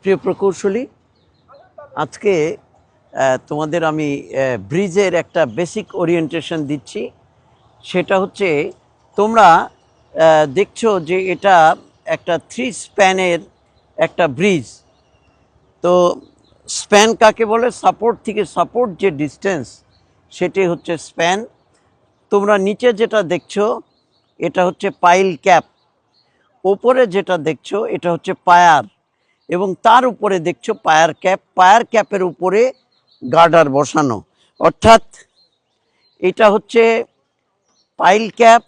প্রিয় প্রকৌশলী, আজকে তোমাদের আমি ব্রিজের একটা বেসিক ওরিয়েন্টেশন দিচ্ছি। সেটা হচ্ছে, তোমরা দেখছ যে এটা একটা থ্রি স্প্যানের একটা ব্রিজ তো স্প্যান কাকে বলে? সাপোর্ট থেকে সাপোর্ট যে ডিস্টেন্স সেটি হচ্ছে স্প্যান তোমরা নিচে যেটা দেখছ, এটা হচ্ছে পাইল ক্যাপ ওপরে যেটা দেখছ, এটা হচ্ছে পায়ার। এবং তার উপরে দেখছ পায়ার ক্যাপ, পায়ার ক্যাপের উপরে গার্ডার বসানো। অর্থাৎ এটা হচ্ছে পাইল ক্যাপ,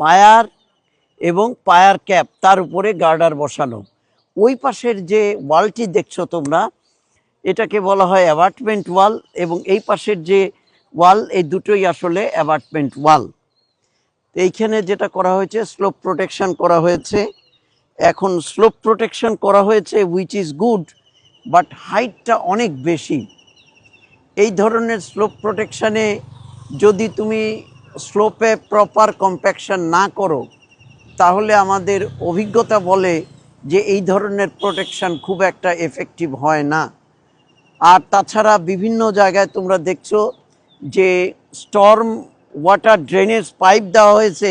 পায়ার এবং পায়ার ক্যাপ, তার উপরে গার্ডার বসানো। ওই পাশের যে ওয়ালটি দেখছ তোমরা, এটাকে বলা হয় অ্যাবার্টমেন্ট ওয়াল এবং এই পাশের যে ওয়াল, এই দুটোই আসলে অ্যাবার্টমেন্ট ওয়াল। এইখানে যেটা করা হয়েছে, স্লোপ প্রোটেকশন করা হয়েছে। এখন স্লোপ প্রোটেকশন করা হয়েছে উইচ ইজ গুড বাট হাইটটা অনেক বেশি। এই ধরনের স্লোপ প্রোটেকশানে যদি তুমি স্লোপে প্রপার কম্প্যাকশন না করো, তাহলে আমাদের অভিজ্ঞতা বলে যে এই ধরনের প্রোটেকশান খুব একটা এফেক্টিভ হয় না। আর তাছাড়া বিভিন্ন জায়গায় তোমরা দেখছ যে স্টর্ম ওয়াটার ড্রেনেজ পাইপ দেওয়া হয়েছে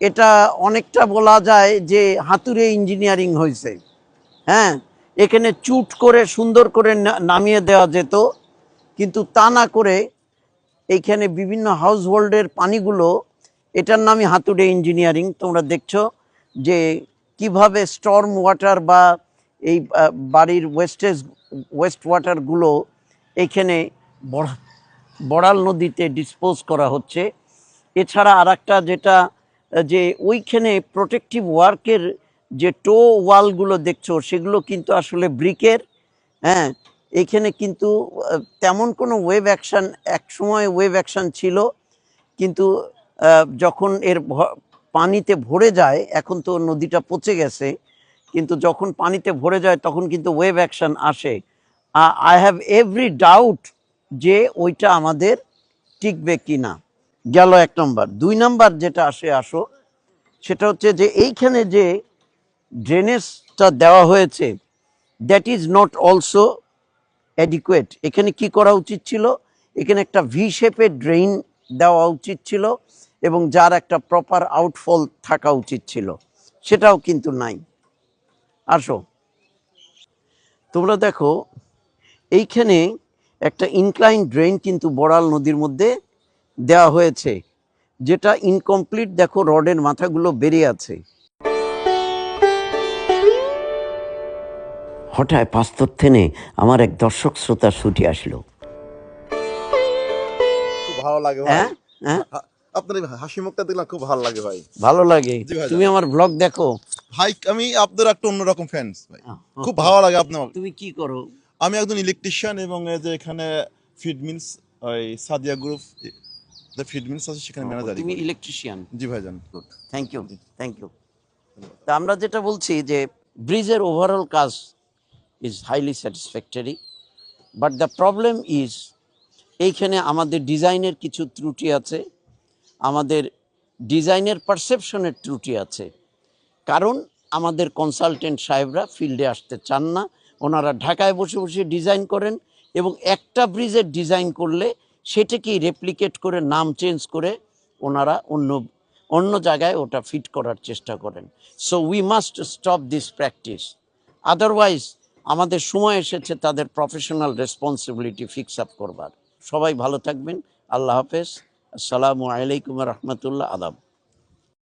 এটা অনেকটা বলা যায় যে হাতুড়ে ইঞ্জিনিয়ারিং হয়েছে। হ্যাঁ এখানে চুট করে সুন্দর করে নামিয়ে দেওয়া যেত, কিন্তু তা না করে এইখানে বিভিন্ন হাউস হোল্ডের পানিগুলো, এটার নামই হাতুড়ে ইঞ্জিনিয়ারিং। তোমরা দেখছ যে কীভাবে স্টর্ম ওয়াটার বা এই বাড়ির ওয়েস্টেজ ওয়েস্ট ওয়াটারগুলো এইখানে বড়, বড়াল নদীতে ডিসপোজ করা হচ্ছে। এছাড়া আর যেটা যে ওইখানে প্রোটেকটিভ ওয়ার্কের যে টো ওয়ালগুলো দেখছ, সেগুলো কিন্তু আসলে ব্রিকের হ্যাঁ? এখানে কিন্তু তেমন কোনো ওয়েভ অ্যাকশন এক সময় ওয়েভ অ্যাকশন ছিল, কিন্তু যখন এর পানিতে ভরে যায়, এখন তো নদীটা পচে গেছে, কিন্তু যখন পানিতে ভরে যায়, তখন কিন্তু ওয়েভ অ্যাকশন আসে। আই হ্যাভ এভরি ডাউট যে ওইটা আমাদের টিকবে কি না গেল এক নম্বর। দুই নাম্বার যেটা আসে, আসো, সেটা হচ্ছে যে এইখানে যে ড্রেনেজটা দেওয়া হয়েছে that is not also adequate এখানে কি করা উচিত ছিল? এখানে একটা ভি শেপের ড্রেইন দেওয়া উচিত ছিল এবং যার একটা প্রপার আউটফল থাকা উচিত ছিল। সেটাও কিন্তু নাই। আসো। তোমরা দেখো, এইখানে একটা ইনক্লাইন ড্রেন কিন্তু বড়াল নদীর মধ্যে দেওয়া হয়েছে যেটা ইনকমপ্লিট দেখো রডের মাথাগুলো বেরিয়ে আছে। হঠাৎ পাস্তর থেনে আমার এক দর্শক শ্রোতা ছুটি আসলো। খুব ভালো লাগে ভাই। হ্যাঁ? হ্যাঁ? আপনার এই হাসি মুখটা দেখলাম খুব ভালো লাগে ভাই। ভালো লাগে? জি ভাই। তুমি আমার ব্লগ দেখো? ভাই আমি আপনার একটা অন্যরকম ফ্যান্স ভাই। খুব ভালো লাগে আপনার তুমি কি করো? আমি একজন ইলেকট্রিশিয়ান এবং এই যে এখানে ফিড মিলস ওই সাদিয়া গ্রুপ যে ফিড মিলস আছে সেখানে ম্যানেজার তুমি ইলেকট্রিশিয়ান জি ভাইজান। থ্যাংক ইউ থ্যাংক ইউ তা আমরা যেটা বলছি যে ব্রিজের ওভারঅল কাজ is highly satisfactory but the problem is এইখানে আমাদের ডিজাইনের কিছু ত্রুটি আছে আমাদের ডিজাইনের পারসেপশনের ত্রুটি আছে। কারণ আমাদের কনসালটেন্ট সাহেবরা ফিল্ডে আসতে চান না ওনারা ঢাকায় বসে বসে ডিজাইন করেন এবং একটা ব্রিজের ডিজাইন করলে সেটাকেই রেপ্লিকেট করে নাম চেঞ্জ করে ওনারা অন্য অন্য জায়গায় ওটা ফিট করার চেষ্টা করেন। So we must stop this practice otherwise আমাদের সময় এসেছে তাদের প্রফেশনাল রেসপন্সিবিলিটি ফিক্স আপ করবার। সবাই ভালো থাকবেন। আল্লাহ হাফেজ। আসসালামু আলাইকুম রহমতুল্লাহ। আদাব।